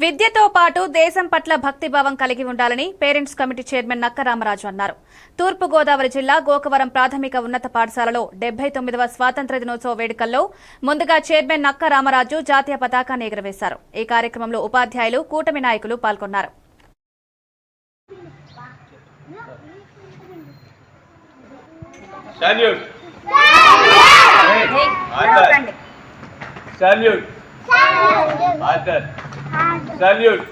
విద్యతో పాటు దేశం పట్ల భక్తిభావం కలిగి ఉండాలని పేరెంట్స్ కమిటీ చైర్మన్ నక్క రామరాజు అన్నారు. తూర్పు గోదావరి జిల్లా గోకవరం ప్రాథమిక ఉన్నత పాఠశాలలో డెబ్బై తొమ్మిదవ స్వాతంత్ర దినోత్సవ వేడుకల్లో ముందుగా చైర్మన్ నక్క రామరాజు జాతీయ పతాకాన్ని ఎగురవేశారు. ఈ కార్యక్రమంలో ఉపాధ్యాయులు కూటమి నాయకులు పాల్గొన్నారు. Salute. Arthur. Salute.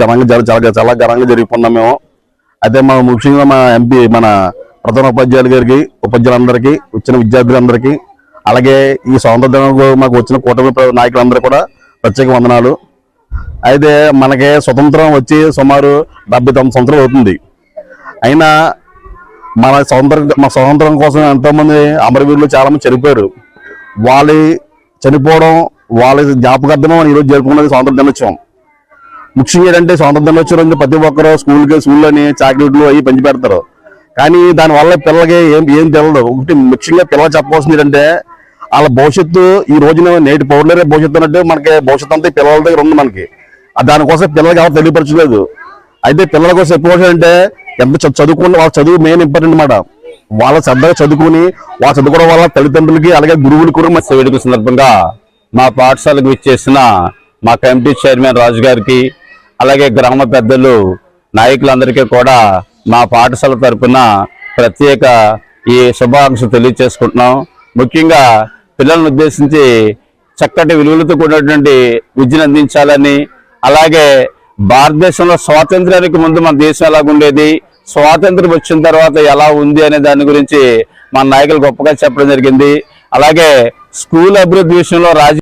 ఘనంగా చాలా చాలా ఘనంగా జరుగుతున్నాం మేము. అయితే మా ముఖ్యంగా మా ఎంపీ మన ప్రధాన ఉపాధ్యాయులు గారికి ఉపాధ్యాయులందరికీ వచ్చిన విద్యార్థులందరికీ అలాగే ఈ స్వాతంత్ర దినం మాకు వచ్చిన కూటమి నాయకులందరూ కూడా ప్రత్యేక వందనాలు. అయితే మనకి స్వతంత్రం వచ్చి సుమారు డెబ్బై తొమ్మిది సంవత్సరాలు అవుతుంది. అయినా మన స్వతంత్రం మా స్వతంత్రం కోసం ఎంతోమంది అమరవీరులు చాలా మంది చనిపోయారు. వాళ్ళ చనిపోవడం వాళ్ళ జ్ఞాపకార్థం మనం ఈరోజు జరుపుకున్నది స్వాతంత్ర దినోత్సవం. ముఖ్యంగా ఏంటంటే స్వాతంత్ర దినోత్సవం రోజు ప్రతి ఒక్కరు స్కూల్కి స్కూల్లోని చాక్లెట్లు అవి పంచి పెడతారు. కానీ దానివల్ల పిల్లలకి ఏం ఏం తెలియదు ఒకటి ముఖ్యంగా పిల్లలు చెప్పవలసింది ఏంటంటే వాళ్ళ భవిష్యత్తు ఈ రోజున నేటి పౌరులరే భవిష్యత్తు అన్నట్టు మనకి భవిష్యత్తు అంతా పిల్లల దగ్గర ఉంది మనకి. దానికోసం పిల్లలకి ఎవరు తెలియపరచలేదు. అయితే పిల్లల కోసం ఎప్పుడు అంటే ఎంత చదువుకున్న వాళ్ళ చదువు మెయిన్ ఇంపార్టెంట్ అన్నమాట వాళ్ళ శ్రద్ధగా చదువుకుని వాళ్ళ చదువుకోవడం వల్ల తల్లిదండ్రులకి అలాగే గురువులు కూడా మా వేడుక సందర్భంగా మా పాఠశాలకు విచ్చేసిన మా కమిటీ చైర్మన్ రాజు గారికి అలాగే గ్రామ పెద్దలు నాయకులందరికీ కూడా మా పాఠశాల తరఫున ప్రత్యేక ఈ శుభాకాంక్షలు తెలియజేసుకుంటున్నాం ముఖ్యంగా పిల్లలను ఉద్దేశించి చక్కటి విలువలతో కూడినటువంటి విద్యను అందించాలని అలాగే భారతదేశంలో స్వాతంత్ర్యానికి ముందు మన దేశం ఎలాగుండేది? స్వాతంత్రం వచ్చిన తర్వాత ఎలా ఉంది అనే దాని గురించి మన నాయకులు గొప్పగా చెప్పడం జరిగింది. అలాగే స్కూల్ అభివృద్ధి విషయంలో రాజ